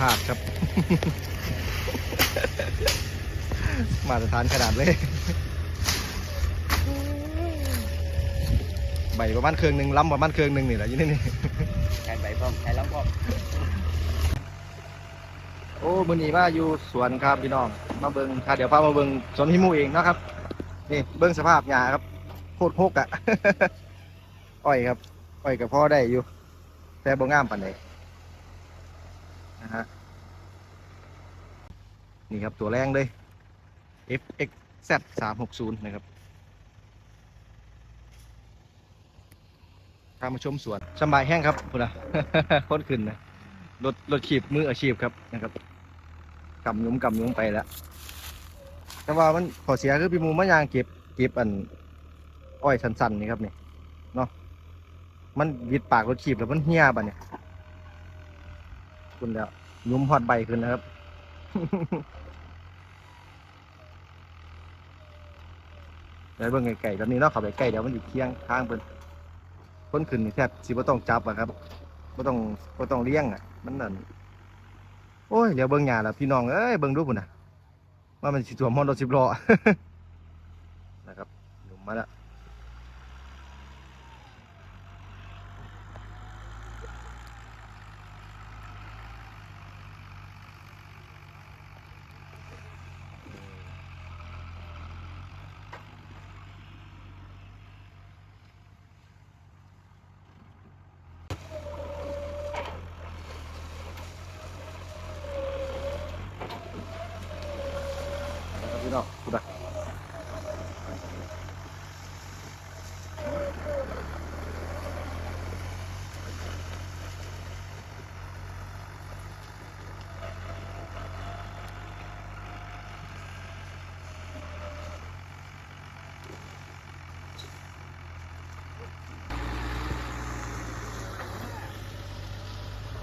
ภาพครับ มาตรฐานขนาดเลย ใบประมาณเครื่องหนึ่งล้ำประมาณเครื่องหนึ่งนี่แหละอยี่นี่นี่ใช้ใบพร้อมใช้ล้ำพร้อมโอ้มือนี้ว่าอยู่สวนครับพี่น้อง มาเบิงค่ะเดี๋ยวพามาเบิงสวนฮิมูเองเนาะครับ นี่เบิงสภาพหญ้าครับโคตรโคกอะอ้อยครับ อ้อยกับพ่อได้อยู่ แต่บ่งามปานใด นะฮะ นี่ครับตัวแรงเลย FXZ 360นะครับพามาชมสวนสบายแห้งครับคุณอะค้นขึ้นนะรถรถขีบมืออาชีพครับนะครับกำยุ้มกำยุ้มไปแล้ว แต่ว่ามันขอเสียคือพี่มูมะยางเก็บเก็บอัน อ้อยสันๆนี่ครับนี่เนาะมันวิดปากรถขีบแล้วมันเหี่ยบัดเนี่ย คุณแล้วยุ้มฮอดใบขึ้นนะครับแล้วเบิ่งไก่ๆตอนนี้เนาะเขาไปใกล้เดี๋ยวมันอยู่เคียงข้างเพิ่นพ้นขึ้นนี่แทบสิบ่ต้องจับอะครับบ่ต้องบ่ต้องเลี้ยงอะ มันนั่นโอ้ยเดี๋ยวเบิ่งหญ้าแล้วพี่น้องเอ้ยเบิ่งดูพุ่นน่ะว่ามันสิท่วมฮอดรถสิบล้อนะครับหลุมมาแล้ว พี่น้องพุ่นะ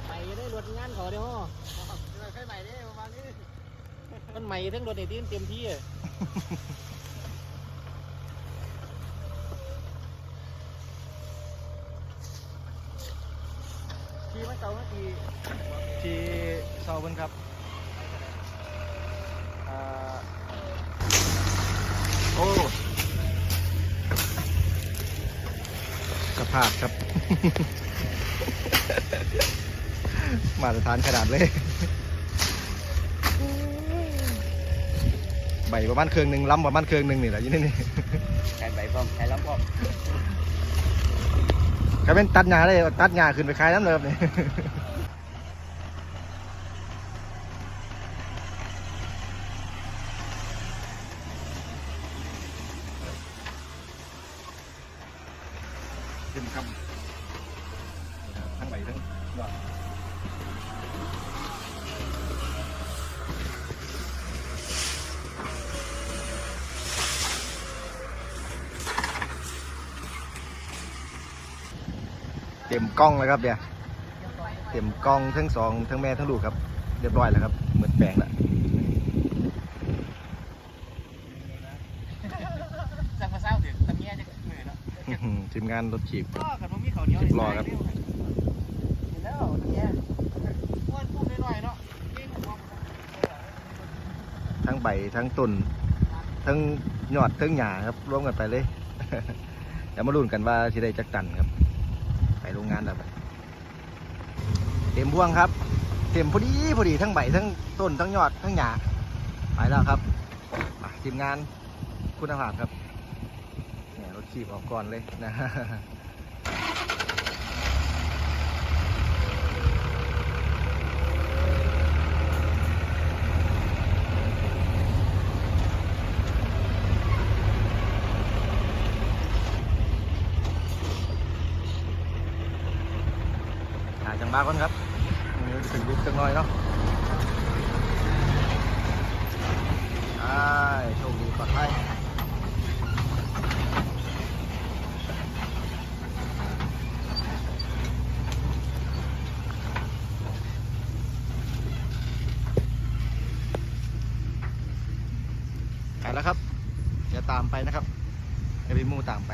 ใหม่ได้รถงานเขาเดี๋ยว ใครใหม่เด้ประมาณนี้ มันใหม่ทั้งรถในที่เต็มที่อะขี่มาเก่ามาทีที่เซาเพิ่นครับอ่าโอ้สภาพครับ มาตรฐานขนาดเลย ใบประมาณเครื่องหนึ่งล้ำประมาณเครื่องหนึ่งนี่แหละอยี่นี่นี่ ใช้ใบพร้อมใช้ล้ำพร้อมก็เป็นตัดหญ้าเลยตัดหญ้าขึ้นไปขายน้ำเลิฟนี่ขึ้นคำทั้งใบทั้งยอด ต็มกล้องแล้วครับเนี่ยเต็มกล้องทั้งสองทั้งแม่ทั้งลูกครับ เรียบร้อยแล้วครับเหมือนแปลงแล้วจังมาเศร้าถึงตะเมียจะเหนื่อยแล้วอื้อหือทีมงานรถขีบก็กับน้องมีเขาวเหนียวสิบล้อครับเห็นแล้วตะเมียอ้วนพูดน้อยๆเนาะนี่ผมว่าทั้งใบทั้งต้นทั้งยอดทั้งหญ้าครับรวมกันไปเลยเดี๋ยวมาลุ้นกันว่าสิได้จักตันครับ ไปโรงงานแล้วเต็มพวงครับ เต็มพอดีพอดีทั้งใบทั้งต้นทั้งยอดทั้งหญ้าไปแล้วครับมาทีมงานคุณภาพครับเนี่ยรถขีบออกก่อนเลยนะ หาจังบ้าก่อนครับนี่ถึงยุบจังน้อยเนาะใช่โชคดีปลอดภัยไปแล้วครับ จะตามไปนะครับจะไปมู่ตามไป